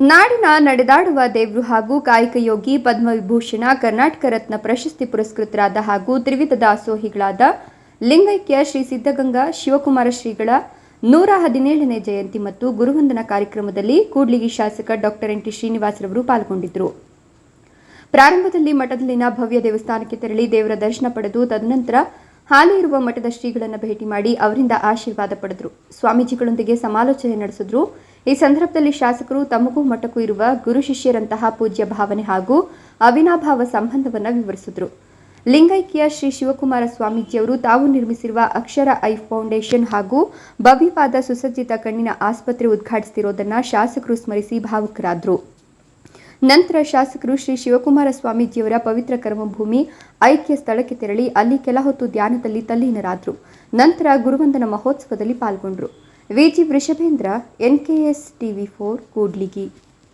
ನಾಡಿನ ನಡೆದಾಡುವ ದೇವರು ಹಾಗೂ ಕಾಯಕ ಯೋಗಿ ಪದ್ಮವಿಭೂಷಣ ಕರ್ನಾಟಕ ರತ್ನ ಪ್ರಶಸ್ತಿ ಪುರಸ್ಕೃತರಾದ ಹಾಗೂ ತ್ರಿವಿಧ ದಾಸೋಹಿಗಳಾದ ಲಿಂಗೈಕ್ಯ ಶ್ರೀ ಸಿದ್ಧಗಂಗಾ, ಶಿವಕುಮಾರ ಶ್ರೀಗಳ ನೂರ ಹದಿನೇಳನೇ ಜಯಂತಿ ಮತ್ತು ಗುರುವಂದನ ಕಾರ್ಯಕ್ರಮದಲ್ಲಿ ಕೂಡ್ಲಿಗಿ ಶಾಸಕ ಡಾಕ್ಟರ್ ಎನ್ ಟಿ ಶ್ರೀನಿವಾಸರವರು ಪಾಲ್ಗೊಂಡಿದ್ದರು. ಪ್ರಾರಂಭದಲ್ಲಿ ಮಠದಲ್ಲಿನ ಭವ್ಯ ದೇವಸ್ಥಾನಕ್ಕೆ ತೆರಳಿ ದೇವರ ದರ್ಶನ ಪಡೆದು ತದನಂತರ ಹಾಲಿ ಇರುವ ಮಠದ ಶ್ರೀಗಳನ್ನು ಭೇಟಿ ಮಾಡಿ ಅವರಿಂದ ಆಶೀರ್ವಾದ ಪಡೆದರು. ಸ್ವಾಮೀಜಿಗಳೊಂದಿಗೆ ಸಮಾಲೋಚನೆ ನಡೆಸಿದ್ರು ಈ ಸಂದರ್ಭದಲ್ಲಿ ಶಾಸಕರು ತಮಗೂ ಮಠಕ್ಕೂ ಇರುವ ಗುರು ಶಿಷ್ಯರಂತಹ ಪೂಜ್ಯ ಭಾವನೆ ಹಾಗೂ ಅವಿನಾಭಾವ ಸಂಬಂಧವನ್ನು ವಿವರಿಸಿದರು. ಲಿಂಗೈಕ್ಯ ಶ್ರೀ ಶಿವಕುಮಾರ ಸ್ವಾಮೀಜಿಯವರು ತಾವು ನಿರ್ಮಿಸಿರುವ ಅಕ್ಷರ ಐ ಫೌಂಡೇಶನ್ ಹಾಗೂ ಭವ್ಯವಾದ ಸುಸಜ್ಜಿತ ಕಣ್ಣಿನ ಆಸ್ಪತ್ರೆ ಉದ್ಘಾಟಿಸುತ್ತಿರುವುದನ್ನು ಶಾಸಕರು ಸ್ಮರಿಸಿ ಭಾವುಕರಾದರು. ನಂತರ ಶಾಸಕರು ಶ್ರೀ ಶಿವಕುಮಾರ ಸ್ವಾಮೀಜಿಯವರ ಪವಿತ್ರ ಕರ್ಮಭೂಮಿ ಐಕ್ಯ ಸ್ಥಳಕ್ಕೆ ತೆರಳಿ ಅಲ್ಲಿ ಕೆಲ ಹೊತ್ತು ಧ್ಯಾನದಲ್ಲಿ ತಲ್ಲೀನರಾದರು. ನಂತರ ಗುರುವಂದನ ಮಹೋತ್ಸವದಲ್ಲಿ ಪಾಲ್ಗೊಂಡರು. Viji Vrishabhendra N K S T V four Kudligi